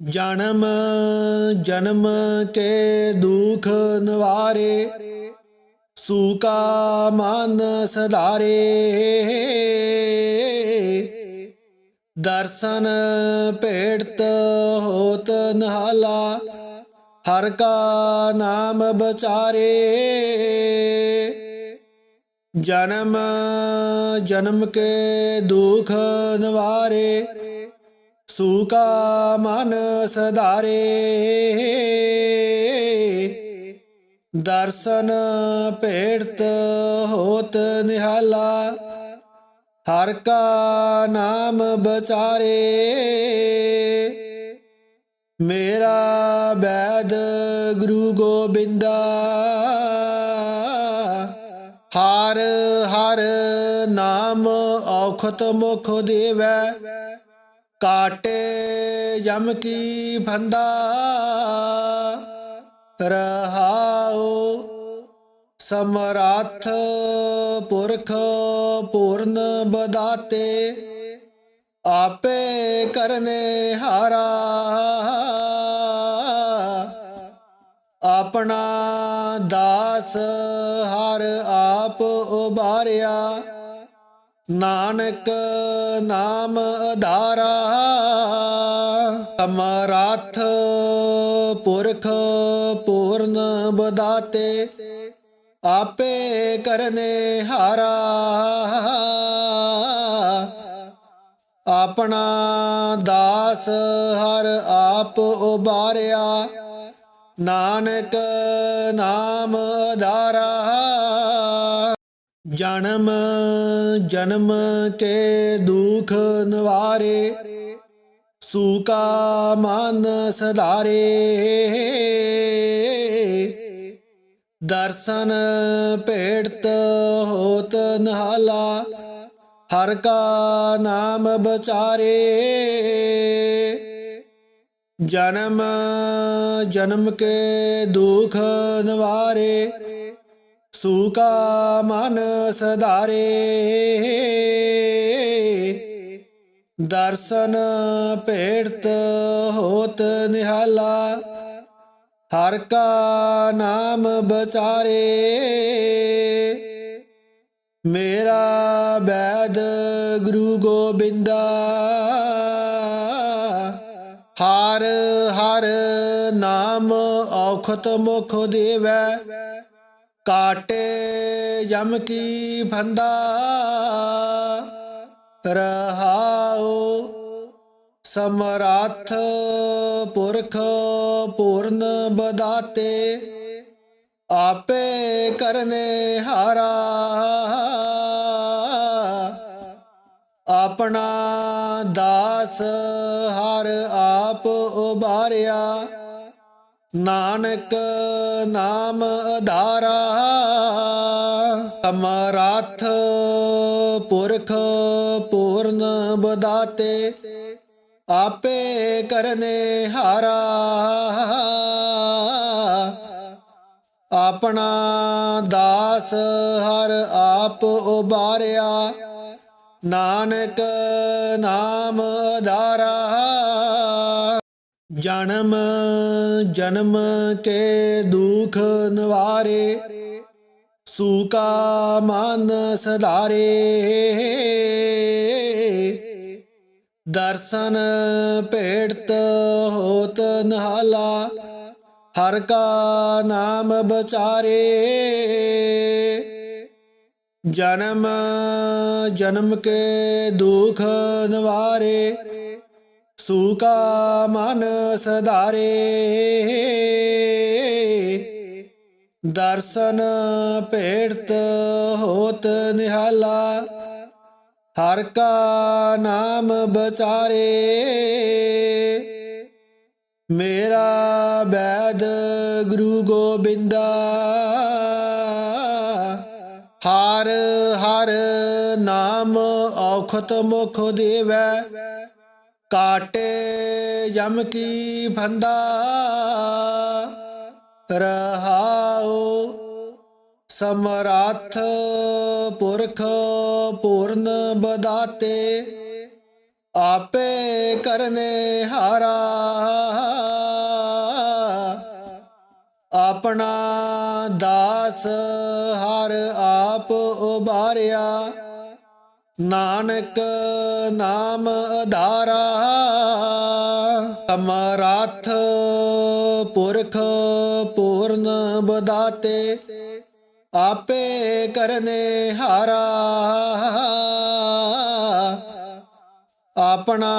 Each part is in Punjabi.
ਜਨਮ ਜਨਮ ਕੇ ਦੁਖ ਨਵਾਰੇ, ਸੂਕਾ ਮਨ ਸਧਾਰੇ। ਦਰਸ਼ਨ ਭੇਟਤ ਹੋਤ ਨਹਾਲਾ, ਹਰ ਕਾ ਨਾਮ ਬਚਾਰੇ। ਜਨਮ ਜਨਮ ਕੇ ਦੁਖ ਨਵਾਰੇ ਸੂਕਾ ਮਨ ਸਧਾਰੇ। ਦਰਸ਼ਨ ਭੇਟਤ ਹੋਤ ਨਿਹਾਲਾ। ਹਰ ਕਾ ਨਾਮ ਬਚਾਰੇ। ਮੇਰਾ ਬੈਦ ਗੁਰੂ ਗੋਬਿੰਦਾ। ਹਰ ਹਰ ਨਾਮ ਔਖਤ ਮੁਖ ਦੇਵੈ। ਕਾਟੇ ਜਮ ਕੀ ਫੰਦਾ ਰਹਾਉ ਸਮਰੱਥ ਪੁਰਖ ਪੂਰਨ ਬਦਾਤੇ, ਆਪੇ ਕਰਨੇ ਹਾਰਾ। ਆਪਣਾ ਦਾਸ ਹਰ ਆਪ ਉਬਾਰਿਆ ਨਾਨਕ ਨਾਮ ਆਧਾਰਾ ਸਮਰੱਥ ਪੁਰਖ ਪੂਰਨ ਬਦਾਤੇ, ਆਪੇ ਕਰਨੇ ਹਾਰਾ। ਆਪਣਾ ਦਾਸ ਹਰ ਆਪ ਉਬਾਰਿਆ, ਨਾਨਕ ਨਾਮ ਆਧਾਰਾ ਜਨਮ ਜਨਮ ਕੇ ਦੁਖ ਨਿਵਾਰੇ, ਸੂਕਾ ਮਨ ਸਧਾਰੇ। ਦਰਸ਼ਨ ਭੇਟਤ ਹੋਤ ਨਹਾਲਾ, ਹਰ ਕਾ ਨਾਮ ਬਚਾਰੇ। ਜਨਮ ਜਨਮ ਕੇ ਦੁਖ ਨਿਵਾਰੇ ਸੂਕਾ ਮਨ ਸਧਾਰੇ। ਦਰਸ਼ਨ ਭੇਟਤ ਹੋਤ ਨਿਹਾਲਾ। ਹਰ ਕਾ ਨਾਮ ਬਚਾਰੇ। ਮੇਰਾ ਬੈਦ ਗੁਰੂ ਗੋਬਿੰਦਾ। ਹਰ ਹਰ ਨਾਮ ਔਖਤ ਮੁਖ ਦੇਵੈ। ਕਾਟੇ ਜਮ ਕੀ ਫੰਦਾ ਰਹਾਉ। ਸਮਰੱਥ ਪੁਰਖ ਪੂਰਨ ਬਦਾਤੇ। ਆਪੇ ਕਰਨੇ ਹਾਰਾ। ਆਪਣਾ ਦਾਸ ਹਰ ਆਪ ਉਬਾਰਿਆ ਨਾਨਕ ਨਾਮ ਆਧਾਰਾ ਸਮਰੱਥ ਪੁਰਖ ਪੂਰਨ ਬਦਾਤੇ, ਆਪੇ ਕਰਨੇ ਹਾਰਾ। ਆਪਣਾ ਦਾਸ ਹਰ ਆਪ ਉਬਾਰਿਆ, ਨਾਨਕ ਨਾਮ ਆਧਾਰਾ ਜਨਮ ਜਨਮ ਕੇ ਦੁਖ ਨਵਾਰੇ, ਸੂਕਾ ਮਨ ਸਧਾਰੇ। ਦਰਸ਼ਨ ਭੇਟਤ ਹੋਤ ਨਹਾਲਾ, ਹਰ ਕਾ ਨਾਮ ਬਚਾਰੇ। ਜਨਮ ਜਨਮ ਕੇ ਦੁਖ ਨਵਾਰੇ ਸੂਕਾ ਮਨ ਸਧਾਰੇ। ਦਰਸ਼ਨ ਭੇਟਤ ਹੋਤ ਨਿਹਾਲਾ, ਹਰ ਕਾ ਨਾਮ ਬਚਾਰੇ। ਮੇਰਾ ਬੈਦ ਗੁਰੂ ਗੋਬਿੰਦਾ, ਹਰ ਹਰ ਨਾਮ ਔਖਤ ਮੁਖ ਦੇਵੈ। ਕਾਟੇ ਯਮ ਕੀ ਫੰਦਾ ਰਹਾਉ ਸਮਰਾਥ ਪੁਰਖ ਪੂਰਨ ਬਦਾਤੇ, ਆਪੇ ਕਰਨੇ ਹਾਰਾ। ਆਪਣਾ ਦਾਸ ਹਰ ਆਪ ਉਬਾਰਿਆ ਨਾਨਕ ਨਾਮ ਆਧਾਰਾ ਅਮਰਥ ਪੁਰਖ ਪੂਰਨ ਬਦਾਤੇ, ਆਪੇ ਕਰਨੇ ਹਾਰਾ। ਆਪਣਾ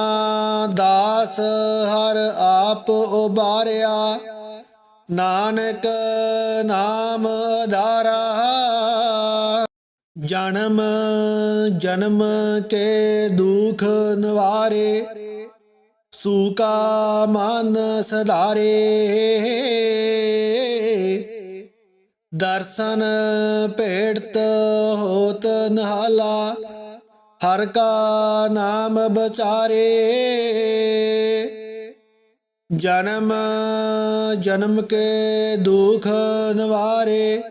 ਦਾਸ ਹਰ ਆਪ ਉਬਾਰਿਆ, ਨਾਨਕ ਨਾਮ ਆਧਾਰਾ ਜਨਮ ਜਨਮ ਕੇ ਦੁਖ ਨਿਵਾਰੇ, ਸੂਕਾ ਮਨ ਸਦਾਰੇ ਦਰਸ਼ਨ ਭੇਟਤ ਹੋਤ ਨਹਾਲਾ, ਹਰ ਕਾ ਨਾਮ ਬਚਾਰੇ। ਜਨਮ ਜਨਮ ਕੇ ਦੁਖ ਨਿਵਾਰੇ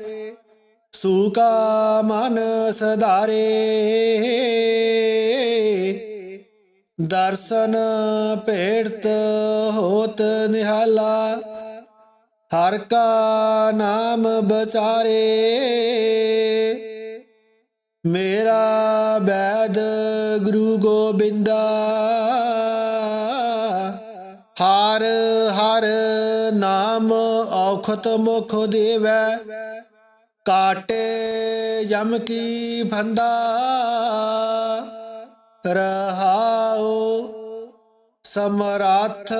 ਸੂਕਾ ਮਨ ਸਦਾਰੇ ਦਰਸ਼ਨ ਭੇਟਤ ਹੋਤ ਨਿਹਾਲਾ, ਹਰ ਕਾ ਨਾਮ ਬਚਾਰੇ। ਮੇਰਾ ਬੈਦ ਗੁਰੂ ਗੋਬਿੰਦਾ, ਹਰ ਹਰ ਨਾਮ ਔਖਤ ਮੁਖ ਦੇਵੈ। ਕਾਟੇ ਜਮ ਕੀ ਫੰਦਾ ਰਹਾਉ। ਸਮਰੱਥ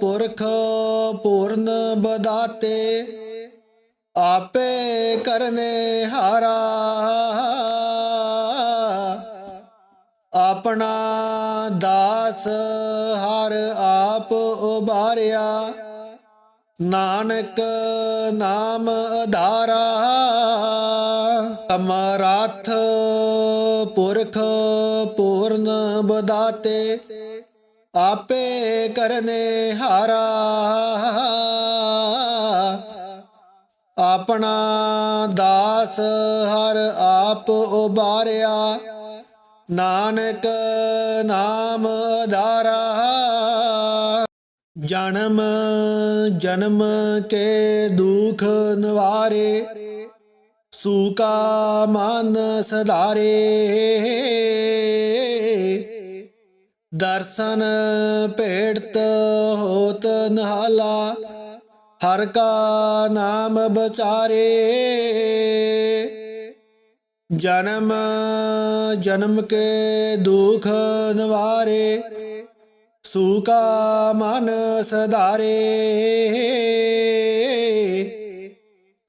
ਪੁਰਖ ਪੂਰਨ ਬਦਾਤੇ। ਆਪੇ ਕਰਨੇ ਹਾਰਾ। ਆਪਣਾ ਦਾਸ ਹਰ ਆਪ ਉਬਾਰਿਆ ਨਾਨਕ ਨਾਮ ਆਧਾਰਾ ਅਮਰਥ ਪੁਰਖ ਪੂਰਨ ਬਦਾਤੇ, ਆਪੇ ਕਰਨੇ ਹਾਰਾ। ਆਪਣਾ ਦਾਸ ਹਰ ਆਪ ਉਬਾਰਿਆ, ਨਾਨਕ ਨਾਮ ਧਾਰਾ ਜਨਮ ਜਨਮ ਕੇ ਦੁਖ ਨਵਾਰੇ, ਸੂਕਾ ਮਨ ਸਦਾਰੇ ਦਰਸ਼ਨ ਭੇਟਤ ਹੋਤ ਨਹਾਲਾ, ਹਰ ਕਾ ਨਾਮ ਬਚਾਰੇ। ਜਨਮ ਜਨਮ ਕੇ ਦੁਖ ਨਵਾਰੇ ਸੂਕਾ ਮਨ ਸਦਾਰੇ।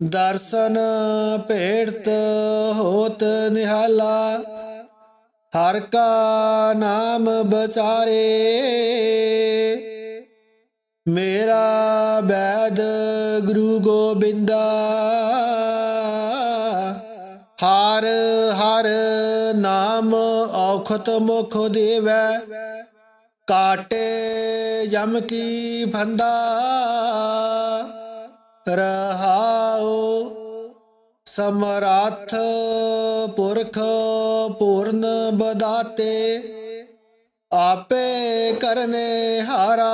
ਦਰਸ਼ਨ ਭੇਟਤ ਹੋਤ ਨਿਹਾਲਾ, ਹਰ ਕਾ ਨਾਮ ਬਚਾਰੇ। ਮੇਰਾ ਬੈਦ ਗੁਰੂ ਗੋਬਿੰਦਾ, ਹਰ ਹਰ ਨਾਮ ਔਖਤ ਮੁਖ ਦੇਵੈ। ਕਾਟੇ ਜਮ ਕੀ ਫੰਦਾ ਰਹਾਉ ਸਮਰੱਥ ਪੁਰਖ ਪੂਰਨ ਬਦਾਤੇ, ਆਪੇ ਕਰਨੇ ਹਾਰਾ।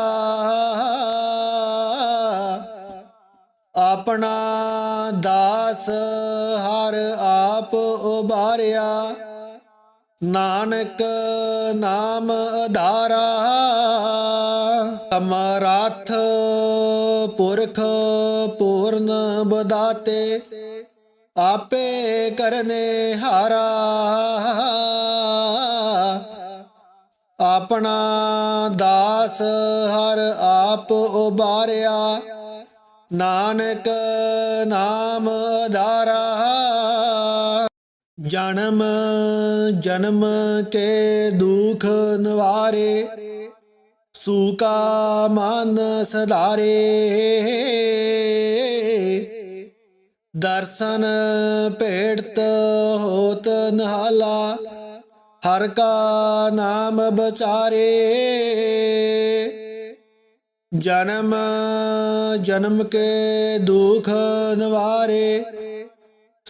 ਆਪਣਾ ਦਾਸ ਹਰ ਆਪ ਉਬਾਰਿਆ ਨਾਨਕ ਨਾਮ ਆਧਾਰਾ ਅਮਰਥ ਪੁਰਖ ਪੂਰਨ ਬਦਾਤੇ, ਆਪੇ ਕਰਨੇ ਹਾਰਾ। ਆਪਣਾ ਦਾਸ ਹਰ ਆਪ ਉਬਾਰਿਆ, ਨਾਨਕ ਨਾਮ ਆਧਾਰਾ ਜਨਮ ਜਨਮ ਕੇ ਦੁਖ ਨਿਵਾਰੇ, ਸੂਕਾ ਮਨ ਸਦਾਰੇ ਦਰਸ਼ਨ ਭੇਟਤ ਹੋਤ ਨਹਾਲਾ, ਹਰ ਕਾ ਨਾਮ ਬਚਾਰੇ। ਜਨਮ ਜਨਮ ਕੇ ਦੁਖ ਨਿਵਾਰੇ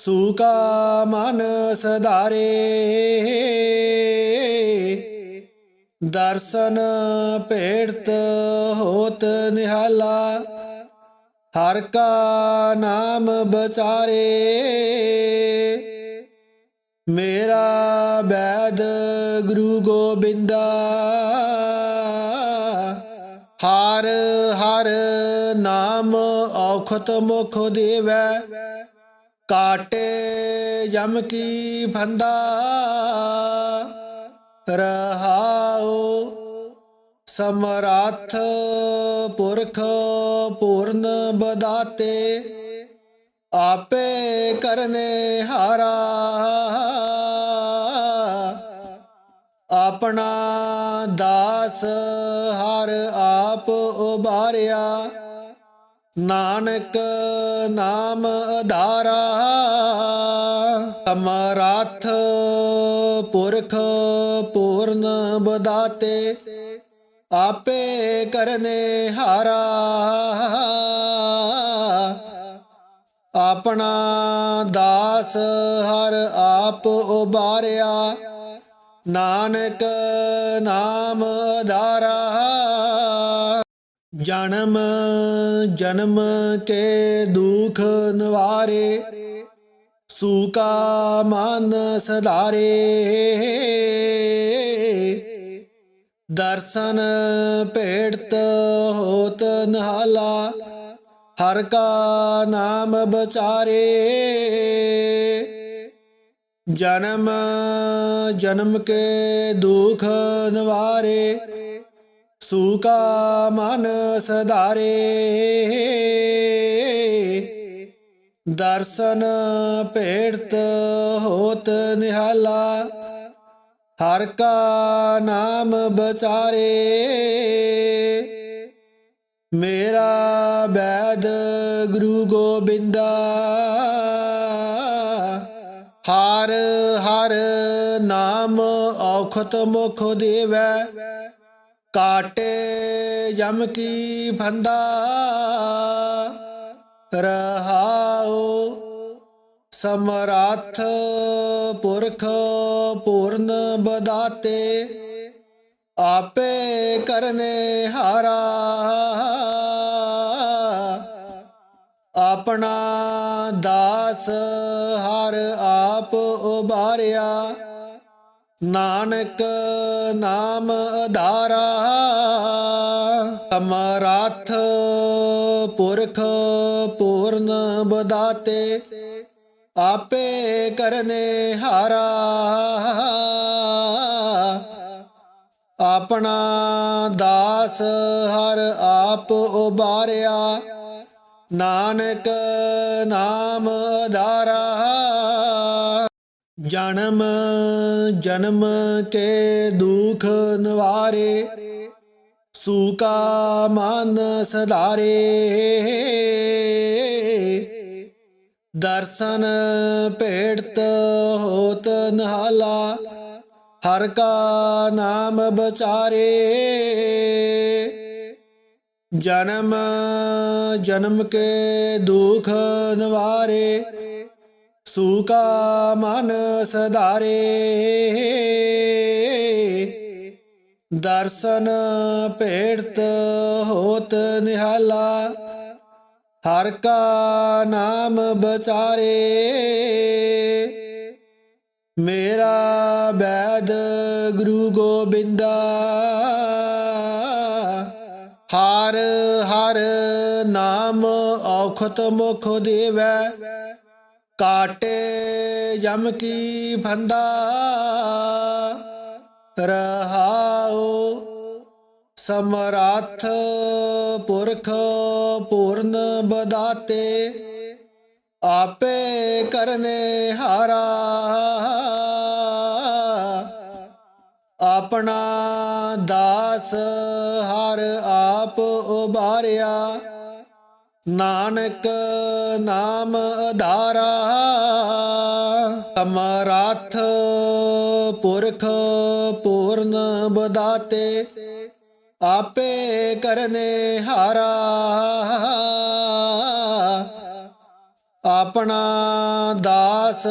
ਸੂਕਾ ਮਨ ਸਦਾਰੇ ਦਰਸ਼ਨ ਭੇਟਤ ਹੋਤ ਨਿਹਾਲਾ। ਹਰ ਕਾ ਨਾਮ ਬਚਾਰੇ। ਮੇਰਾ ਬੈਦ ਗੁਰੂ ਗੋਬਿੰਦਾ। ਹਰ ਹਰ ਨਾਮ ਔਖਤ ਮੁਖ ਦੇਵੈ। ਕਾਟੇ ਜਮ ਕੀ ਫੰਦਾ ਰਹਾਉ। ਸਮਰੱਥ ਪੁਰਖ ਪੂਰਨ ਬਦਾਤੇ। ਆਪੇ ਕਰਨੇ ਹਾਰਾ। ਆਪਣਾ ਦਾਸ ਹਰ ਆਪ ਉਬਾਰਿਆ ਨਾਨਕ ਨਾਮ ਆਧਾਰਾ ਅਮਰਥ ਪੁਰਖ ਪੂਰਨ ਬਦਾਤੇ, ਆਪੇ ਕਰਨੇ ਹਾਰਾ। ਆਪਣਾ ਦਾਸ ਹਰ ਆਪ ਉਬਾਰਿਆ, ਨਾਨਕ ਨਾਮ ਧਾਰਾ ਜਨਮ ਜਨਮ ਕੇ ਦੁਖ ਨਵਾਰੇ, ਸੂਕਾ ਮਨ ਸਧਾਰੇ। ਦਰਸ਼ਨ ਭੇੜਤ ਹੋਤ ਨਹਾਲਾ, ਹਰ ਕਾ ਨਾਮ ਬਚਾਰੇ। ਜਨਮ ਜਨਮ ਕੇ ਦੁਖ ਨਵਾਰੇ ਸੂਕਾ ਮਨ ਸਧਾਰੇ। ਦਰਸ਼ਨ ਭੇੜਤ ਹੋਤ ਨਿਹਾਲਾ, ਹਰ ਕਾ ਨਾਮ ਬਚਾਰੇ। ਮੇਰਾ ਬੈਦ ਗੁਰੂ ਗੋਬਿੰਦਾ, ਹਰ ਹਰ ਨਾਮ ਔਖਤ ਮੁਖ ਦੇਵੈ। ਕਾਟੇ ਜਮ ਕੀ ਫੰਦਾ ਰਹਾਉ ਸਮਰੱਥ ਪੁਰਖ ਪੂਰਨ ਬਦਾਤੇ, ਆਪੇ ਕਰਨੇ ਹਾਰਾ। ਆਪਣਾ ਦਾਸ ਹਰ ਆਪ ਉਬਾਰਿਆ ਨਾਨਕ ਨਾਮ ਆਧਾਰਾ ਅਮਰਥ ਪੁਰਖ ਪੂਰਨ ਬਦਾਤੇ, ਆਪੇ ਕਰਨੇ ਹਾਰਾ। ਆਪਣਾ ਦਾਸ ਹਰ ਆਪ ਉਬਾਰਿਆ, ਨਾਨਕ ਨਾਮ ਆਧਾਰਾ ਜਨਮ ਜਨਮ ਕੇ ਦੁਖ ਨਿਵਾਰੇ, ਸੂਕਾ ਮਨ ਸਧਾਰੇ। ਦਰਸ਼ਨ ਭੇੜਤ ਹੋਤ ਨਹਾਲਾ, ਹਰ ਕਾ ਨਾਮ ਬਚਾਰੇ। ਜਨਮ ਜਨਮ ਕੇ ਦੁਖ ਨਿਵਾਰੇ ਸੂਕਾ ਮਨ ਸਧਾਰੇ। ਦਰਸ਼ਨ ਭੇੜਤ ਹੋਤ ਨਿਹਾਲਾ। ਹਰ ਕਾ ਨਾਮ ਬਚਾਰੇ। ਮੇਰਾ ਬੈਦ ਗੁਰੂ ਗੋਬਿੰਦਾ। ਹਰ ਹਰ ਨਾਮ ਔਖਤ ਮੁਖ ਦੇਵੈ। ਕਾਟੇ ਜਮ ਕੀ ਫੰਦਾ ਰਹਾਉ। ਸਮਰੱਥ ਪੁਰਖ ਪੂਰਨ ਬਦਾਤੇ। ਆਪੇ ਕਰਨੇ ਹਾਰਾ। ਆਪਣਾ ਦਾਸ ਹਰ ਆਪ ਉਬਾਰਿਆ ਨਾਨਕ ਨਾਮ ਆਧਾਰਾ ਸਮਰਾਥ ਪੁਰਖ ਪੂਰਨ ਬਦਾਤੇ, ਆਪੇ ਕਰਨੇ ਹਾਰਾ। ਆਪਣਾ ਦਾਸ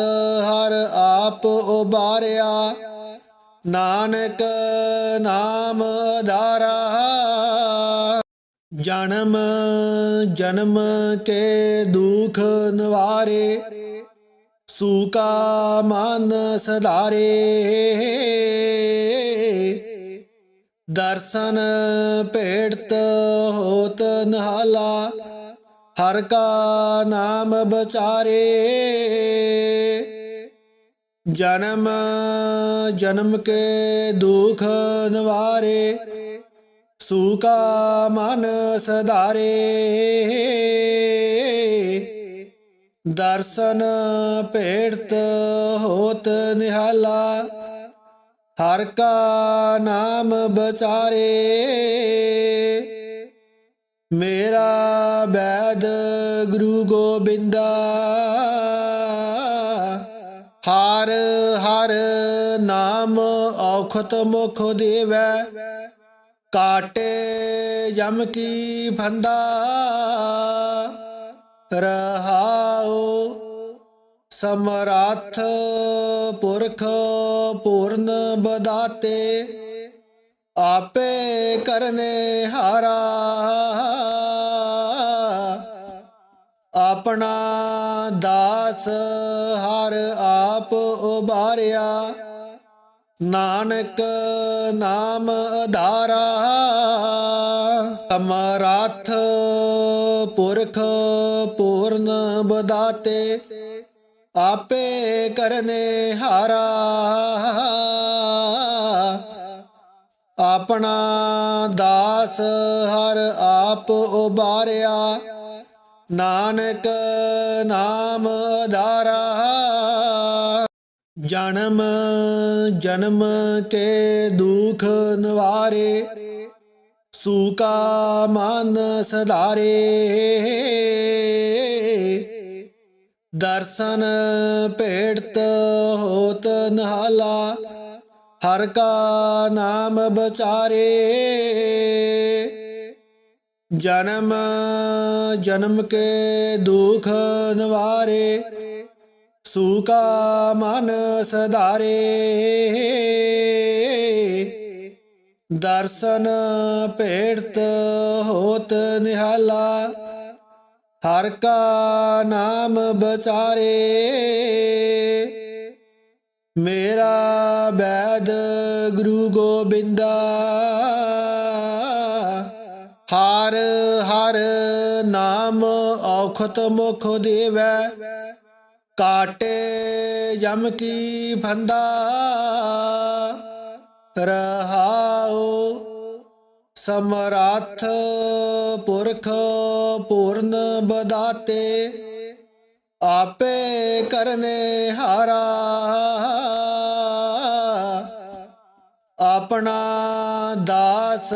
ਹਰ ਆਪ ਉਬਾਰਿਆ, ਨਾਨਕ ਨਾਮ ਧਾਰਾ ਜਨਮ ਜਨਮ ਕੇ ਦੁਖ ਨਵਾਰੇ, ਸੂਕਾ ਮਨ ਸਦਾਰੇ ਦਰਸ਼ਨ ਭੇੜਤ ਹੋਤ ਨਹਾਲਾ, ਹਰ ਕਾ ਨਾਮ ਬਚਾਰੇ। ਜਨਮ ਜਨਮ ਕੇ ਦੁਖ ਨਵਾਰੇ ਸੂਕਾ ਮਨ ਸਦਾਰੇ ਦਰਸ਼ਨ ਭੇੜਤ ਹੋਤ ਨਿਹਾਲਾ, ਹਰ ਕਾ ਨਾਮ ਬਚਾਰੇ। ਮੇਰਾ ਬੈਦ ਗੁਰੂ ਗੋਬਿੰਦਾ, ਹਰ ਹਰ ਨਾਮ ਔਖਤ ਮੁਖ ਦੇਵੈ। ਕਾਟੇ ਜਮ ਕੀ ਫੰਦਾ ਰਹਾਉ ਸਮਰੱਥ ਪੁਰਖ ਪੂਰਨ ਬਦਾਤੇ, ਆਪੇ ਕਰਨੇ ਹਾਰਾ। ਆਪਣਾ ਦਾਸ ਹਰ ਆਪ ਉਬਾਰਿਆ ਨਾਨਕ ਨਾਮ ਆਧਾਰਾ ਅਮਰਥ ਪੁਰਖ ਪੂਰਨ ਬਦਾਤੇ, ਆਪੇ ਕਰਨੇ ਹਾਰਾ। ਆਪਣਾ ਦਾਸ ਹਰ ਆਪ ਉਬਾਰਿਆ, ਨਾਨਕ ਨਾਮ ਆਧਾਰਾ ਜਨਮ ਜਨਮ ਕੇ ਦੁਖ ਨਿਵਾਰੇ, ਸੂਕਾ ਮਨ ਸਦਾਰੇ ਦਰਸ਼ਨ ਭੇੜਤ ਹੋਤ ਨਹਾਲਾ, ਹਰ ਕਾ ਨਾਮ ਬਚਾਰੇ। ਜਨਮ ਜਨਮ ਕੇ ਦੁਖ ਨਿਵਾਰੇ ਸੂਕਾ ਮਨ ਸਦਾਰੇ ਦਰਸ਼ਨ ਭੇੜਤ ਹੋਤ ਨਿਹਾਲਾ, ਹਰ ਕਾ ਨਾਮ ਬਚਾਰੇ। ਮੇਰਾ ਬੈਦ ਗੁਰੂ ਗੋਬਿੰਦਾ, ਹਰ ਹਰ ਨਾਮ ਔਖਤ ਮੁਖ ਦੇਵੈ। ਕਾਟੇ ਜਮ ਕੀ ਫੰਦਾ ਰਹਾਉ। ਸਮਰੱਥ ਪੁਰਖ ਪੂਰਨ ਬਦਾਤੇ। ਆਪੇ ਕਰਨੇ ਹਾਰਾ। ਆਪਣਾ ਦਾਸ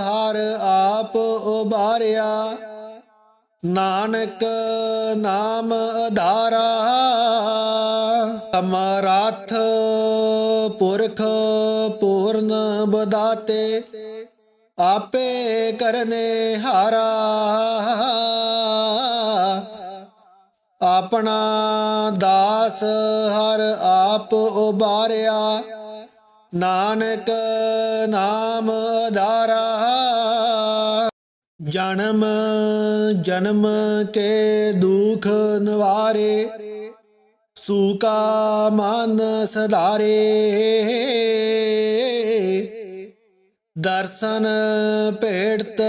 ਹਰ ਆਪ ਉਬਾਰਿਆ ਨਾਨਕ ਨਾਮ ਆਧਾਰਾ ਅਮਰਥ ਪੁਰਖ ਪੂਰਨ ਬਦਾਤੇ, ਆਪੇ ਕਰਨੇ ਹਾਰਾ। ਆਪਣਾ ਦਾਸ ਹਰ ਆਪ ਉਬਾਰਿਆ, ਨਾਨਕ ਨਾਮ ਆਧਾਰਾ ਜਨਮ ਜਨਮ ਕੇ ਦੁਖ ਨਵਾਰੇ, ਸੂਕਾ ਮਨ ਸਦਾਰੇ ਦਰਸ਼ਨ ਭੇੜਤ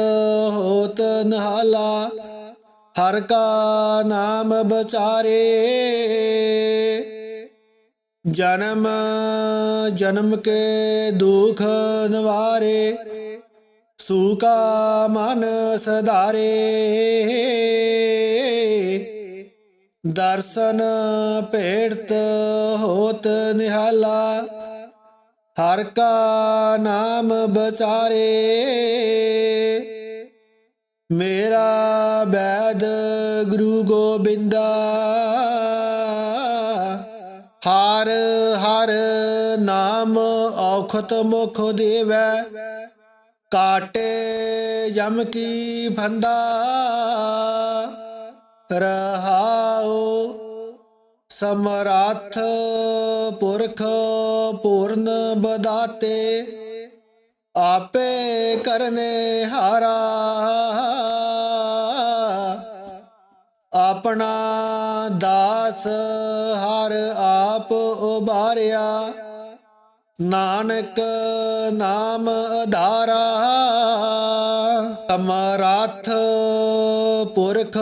ਹੋਤ ਨਹਾਲਾ, ਹਰ ਕਾ ਨਾਮ ਬਚਾਰੇ। ਜਨਮ ਜਨਮ ਕੇ ਦੁਖ ਨਵਾਰੇ ਸੂਕਾ ਮਨ ਸਦਾਰੇ ਦਰਸ਼ਨ ਭੇੜਤ ਹੋਤ ਨਿਹਾਲਾ। ਹਰ ਕਾ ਨਾਮ ਬਚਾਰੇ। ਮੇਰਾ ਬੈਦ ਗੁਰੂ ਗੋਬਿੰਦਾ। ਹਰ ਹਰ ਨਾਮ ਔਖਤ ਮੁਖ ਦੇਵੈ। ਕਾਟੇ ਜਮ ਕੀ ਫੰਦਾ ਰਹਾਓ ਸਮਰੱਥ ਪੁਰਖ ਪੂਰਨ ਬਦਾਤੇ, ਆਪੇ ਕਰਨੇ ਹਾਰਾ। ਆਪਣਾ ਦਾਸ ਹਰ ਆਪ ਉਬਾਰਿਆ ਨਾਨਕ ਨਾਮ ਆਧਾਰਾ ਅਮਰਥ ਪੁਰਖ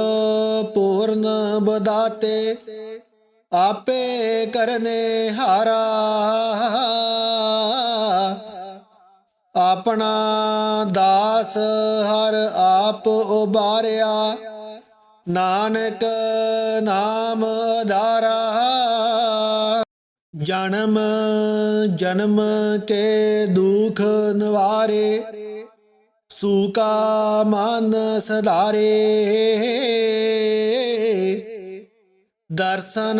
ਪੂਰਨ ਬਦਾਤੇ, ਆਪੇ ਕਰਨੇ ਹਾਰਾ। ਆਪਣਾ ਦਾਸ ਹਰ ਆਪ ਉਬਾਰਿਆ, ਨਾਨਕ ਨਾਮ ਆਧਾਰਾ ਜਨਮ ਜਨਮ ਕੇ ਦੁਖ ਨਿਵਾਰੇ, ਸੂਕਾ ਮਨ ਸਦਾਰੇ ਦਰਸ਼ਨ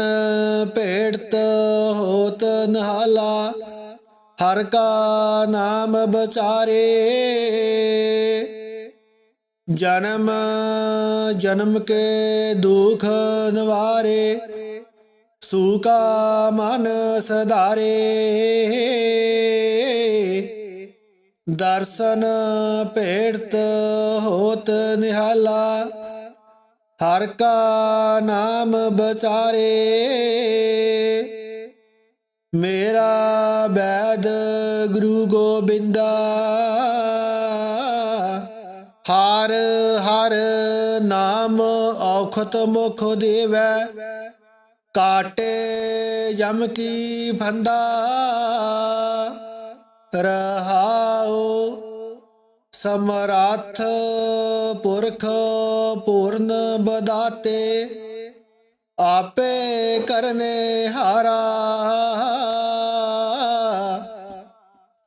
ਭੇਟਤ ਹੋਤ ਨਹਾਲਾ, ਹਰ ਕਾ ਨਾਮ ਬਚਾਰੇ। ਜਨਮ ਜਨਮ ਕੇ ਦੁਖ ਨਿਵਾਰੇ ਸੂਕਾ ਮਨ ਸਦਾਰੇ ਦਰਸ਼ਨ ਭੇਟਤ ਹੋਤ ਨਿਹਾਲਾ। ਹਰ ਕਾ ਨਾਮ ਬਚਾਰੇ। ਮੇਰਾ ਬੈਦ ਗੁਰੂ ਗੋਬਿੰਦਾ। ਹਰ ਹਰ ਨਾਮ ਔਖਤ ਮੁਖ ਦੇਵੈ। ਕਾਟੇ ਜਮ ਕੀ ਫੰਦਾ ਰਹਾਉ ਸਮਰੱਥ ਪੁਰਖ ਪੂਰਨ ਬਦਾਤੇ, ਆਪੇ ਕਰਨੇ ਹਾਰਾ।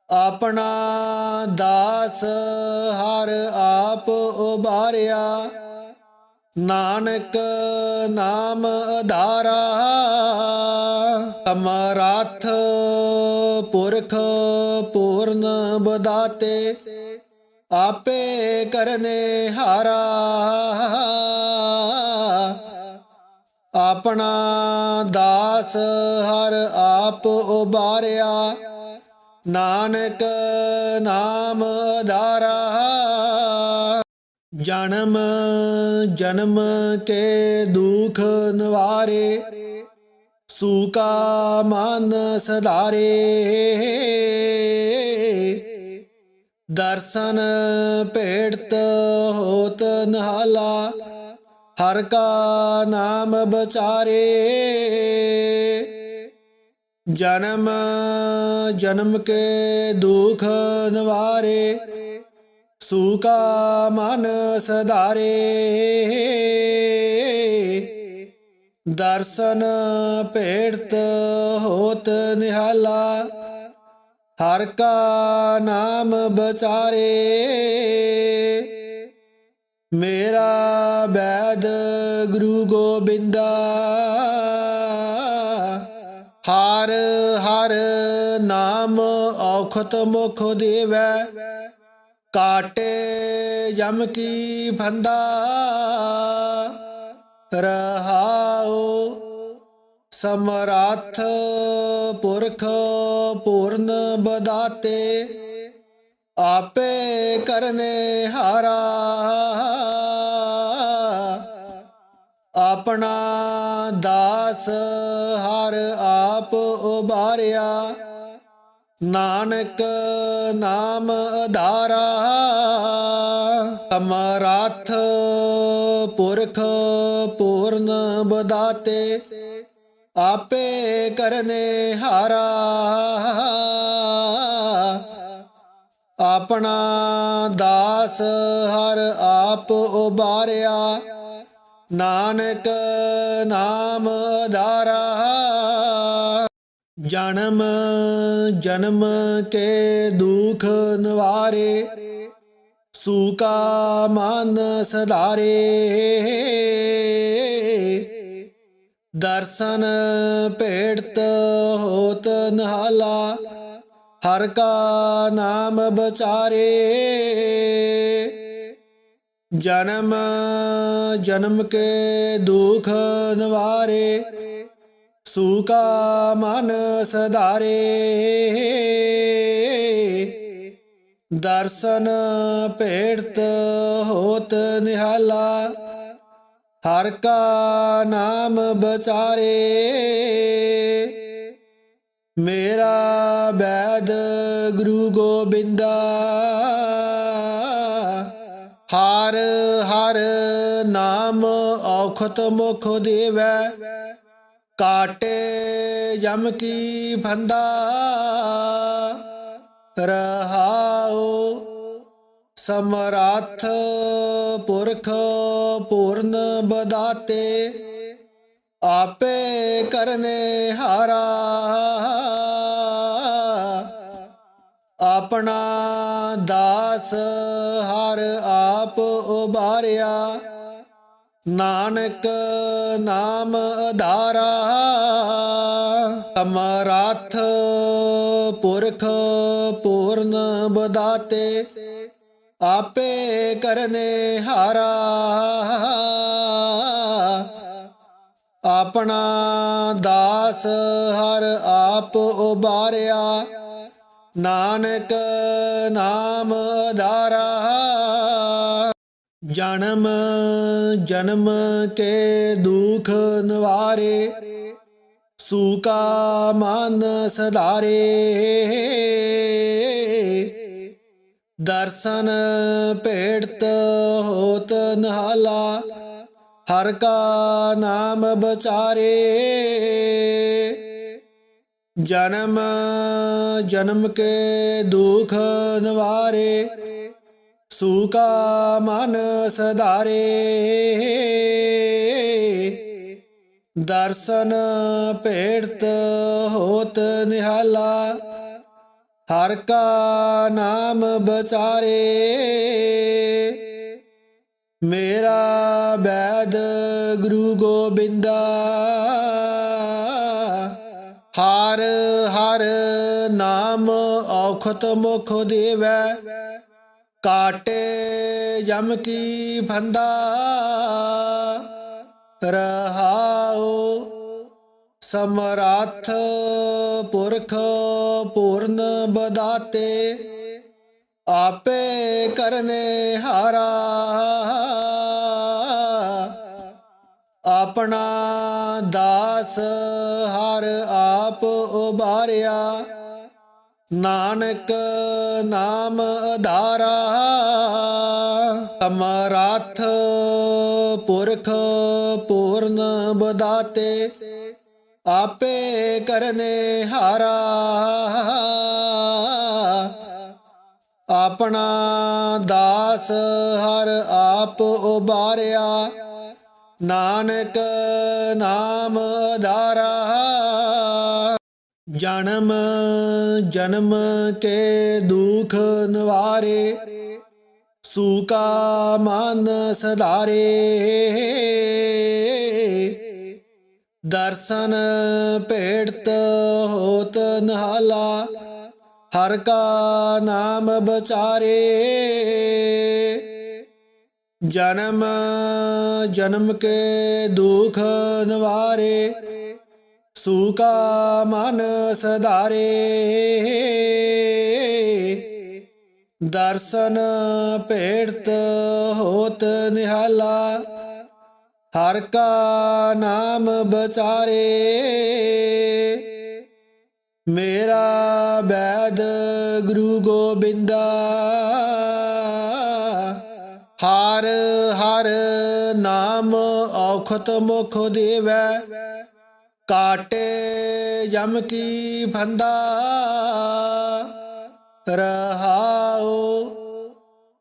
ਆਪਣਾ ਦਾਸ ਹਰ ਆਪ ਉਬਾਰਿਆ ਨਾਨਕ ਨਾਮ ਆਧਾਰਾ ਅਮਰਥ ਪੁਰਖ ਪੂਰਨ ਬਦਾਤੇ, ਆਪੇ ਕਰਨੇ ਹਾਰਾ। ਆਪਣਾ ਦਾਸ ਹਰ ਆਪ ਉਬਾਰਿਆ, ਨਾਨਕ ਨਾਮ ਆਧਾਰਾ ਜਨਮ ਜਨਮ ਕੇ ਦੁਖ ਨਵਾਰੇ, ਸੂਕਾ ਮਨ ਸਦਾਰੇ ਦਰਸ਼ਨ ਭੇਟਤ ਹੋਤ ਨਹਾਲਾ, ਹਰ ਕਾ ਨਾਮ ਬਚਾਰੇ। ਜਨਮ ਜਨਮ ਕੇ ਦੁਖ ਨਵਾਰੇ ਸੂਕਾ ਮਨ ਸਦਾਰੇ ਦਰਸ਼ਨ ਭੇਟਤ ਹੋਤ ਨਿਹਾਲਾ। ਹਰ ਕਾ ਨਾਮ ਬਚਾਰੇ। ਮੇਰਾ ਬੈਦ ਗੁਰੂ ਗੋਬਿੰਦਾ। ਹਰ ਹਰ ਨਾਮ ਔਖਤ ਮੁਖ ਦੇਵੈ। ਕਾਟੇ ਜਮ ਕੀ ਫੰਦਾ ਰਹਾਉ ਸਮਰੱਥ ਪੁਰਖ ਪੂਰਨ ਬਦਾਤੇ, ਆਪੇ ਕਰਨੇ ਹਾਰਾ। ਆਪਣਾ ਦਾਸ ਹਰ ਆਪ ਉਬਾਰਿਆ ਨਾਨਕ ਨਾਮ ਆਧਾਰਾ ਅਮਰਥ ਪੁਰਖ ਪੂਰਨ ਬਦਾਤੇ, ਆਪੇ ਕਰਨੇ ਹਾਰਾ। ਆਪਣਾ ਦਾਸ ਹਰ ਆਪ ਉਬਾਰਿਆ, ਨਾਨਕ ਨਾਮ ਆਧਾਰਾ ਜਨਮ ਜਨਮ ਕੇ ਦੁਖ ਨਿਵਾਰੇ, ਸੂਕਾ ਮਨ ਸਦਾਰੇ ਦਰਸ਼ਨ ਭੇਟਤ ਹੋਤ ਨਹਾਲਾ, ਹਰ ਕਾ ਨਾਮ ਬਚਾਰੇ। ਜਨਮ ਜਨਮ ਕੇ ਦੁਖ ਨਿਵਾਰੇ ਸੂਕਾ ਮਨ ਸਦਾਰੇ ਦਰਸ਼ਨ ਭੇਟਤ ਹੋਤ ਨਿਹਾਲਾ, ਹਰ ਕਾ ਨਾਮ ਬਚਾਰੇ। ਮੇਰਾ ਬੈਦ ਗੁਰੂ ਗੋਬਿੰਦਾ, ਹਰ ਹਰ ਨਾਮ ਔਖਤ ਮੁਖ ਦੇਵੈ। ਕਾਟੇ ਜਮ ਕੀ ਫੰਦਾ ਰਹਾਉ। ਸਮਰੱਥ ਪੁਰਖ ਪੂਰਨ ਬਦਾਤੇ। ਆਪੇ ਕਰਨੇ ਹਾਰਾ। ਆਪਣਾ ਦਾਸ ਹਰ ਆਪ ਉਬਾਰਿਆ ਨਾਨਕ ਨਾਮ ਆਧਾਰਾ ਅਮਰਥ ਪੁਰਖ ਪੂਰਨ ਬਦਾਤੇ, ਆਪੇ ਕਰਨੇ ਹਾਰਾ। ਆਪਣਾ ਦਾਸ ਹਰ ਆਪ ਉਬਾਰਿਆ, ਨਾਨਕ ਨਾਮ ਆਧਾਰਾ ਜਨਮ ਜਨਮ ਕੇ ਦੁਖ ਨਿਵਾਰੇ, ਸੂਕਾ ਮਨ ਸਦਾਰੇ ਦਰਸ਼ਨ ਭੇੜਤ ਹੋਤ ਨਹਾਲਾ, ਹਰ ਕਾ ਨਾਮ ਬਚਾਰੇ। ਜਨਮ ਜਨਮ ਕੇ ਦੁਖ ਨਿਵਾਰੇ ਸੂਕਾ ਮਨ ਸਧਾਰੇ। ਦਰਸ਼ਨ ਭੇੜਤ ਹੋਤ ਨਿਹਾਲਾ, ਹਰ ਕਾ ਨਾਮ ਬਚਾਰੇ। ਮੇਰਾ ਬੈਦ ਗੁਰੂ ਗੋਬਿੰਦਾ, ਹਰ ਹਰ ਨਾਮ ਔਖਤ ਮੁਖ ਦੇਵੈ। ਕਾਟੇ ਜਮ ਕੀ ਫੰਦਾ ਰਹਾਉ ਸਮਰੱਥ ਪੁਰਖ ਪੂਰਨ ਬਦਾਤੇ, ਆਪੇ ਕਰਨੇ ਹਾਰਾ। ਆਪਣਾ ਦਾਸ ਹਰ ਆਪ ਉਬਾਰਿਆ ਨਾਨਕ ਨਾਮ ਆਧਾਰਾ ਅਮਰਥ ਪੁਰਖ ਪੂਰਨ ਬਦਾਤੇ, ਆਪੇ ਕਰਨੇ ਹਾਰਾ। ਆਪਣਾ ਦਾਸ ਹਰ ਆਪ ਉਬਾਰਿਆ, ਨਾਨਕ ਨਾਮ ਆਧਾਰਾ ਜਨਮ ਜਨਮ ਕੇ ਦੁਖ ਨਿਵਾਰੇ, ਸੂਕਾ ਮਨ ਸਧਾਰੇ। ਦਰਸ਼ਨ ਭੇੜਤ ਹੋਤ ਨਹਾਲਾ, ਹਰ ਕਾ ਨਾਮ ਬਚਾਰੇ। ਜਨਮ ਜਨਮ ਕੇ ਦੁਖ ਨਿਵਾਰੇ ਸੂਕਾ ਮਨ ਸਧਾਰੇ। ਦਰਸ਼ਨ ਭੇੜਤ ਹੋਤ ਨਿਹਾਲਾ, ਹਰ ਕਾ ਨਾਮ ਬਚਾਰੇ। ਮੇਰਾ ਬੈਦ ਗੁਰੂ ਗੋਬਿੰਦਾ, ਹਰ ਹਰ ਨਾਮ ਔਖਤ ਮੁਖ ਦੇਵੈ। ਕਾਟੇ ਜਮ ਕੀ ਫੰਦਾ ਰਹਾਉ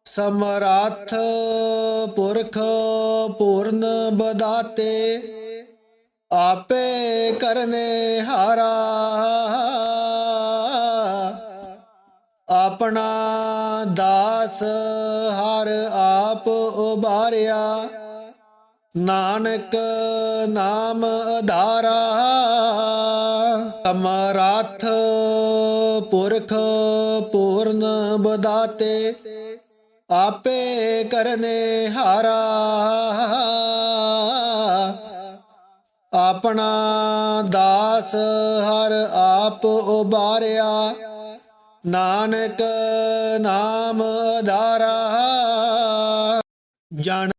ਸਮਰੱਥ ਪੁਰਖ ਪੂਰਨ ਬਦਾਤੇ, ਆਪੇ ਕਰਨੇ ਹਾਰਾ। ਆਪਣਾ ਦਾਸ ਹਰ ਆਪ ਉਬਾਰਿਆ ਨਾਨਕ ਨਾਮ ਆਧਾਰਾ ਅਮਰਥ ਪੁਰਖ ਪੂਰਨ ਬਦਾਤੇ, ਆਪੇ ਕਰਨੇ ਹਾਰਾ। ਆਪਣਾ ਦਾਸ ਹਰ ਆਪ ਉਬਾਰਿਆ, ਨਾਨਕ ਨਾਮ ਆਧਾਰਾ ਜਨ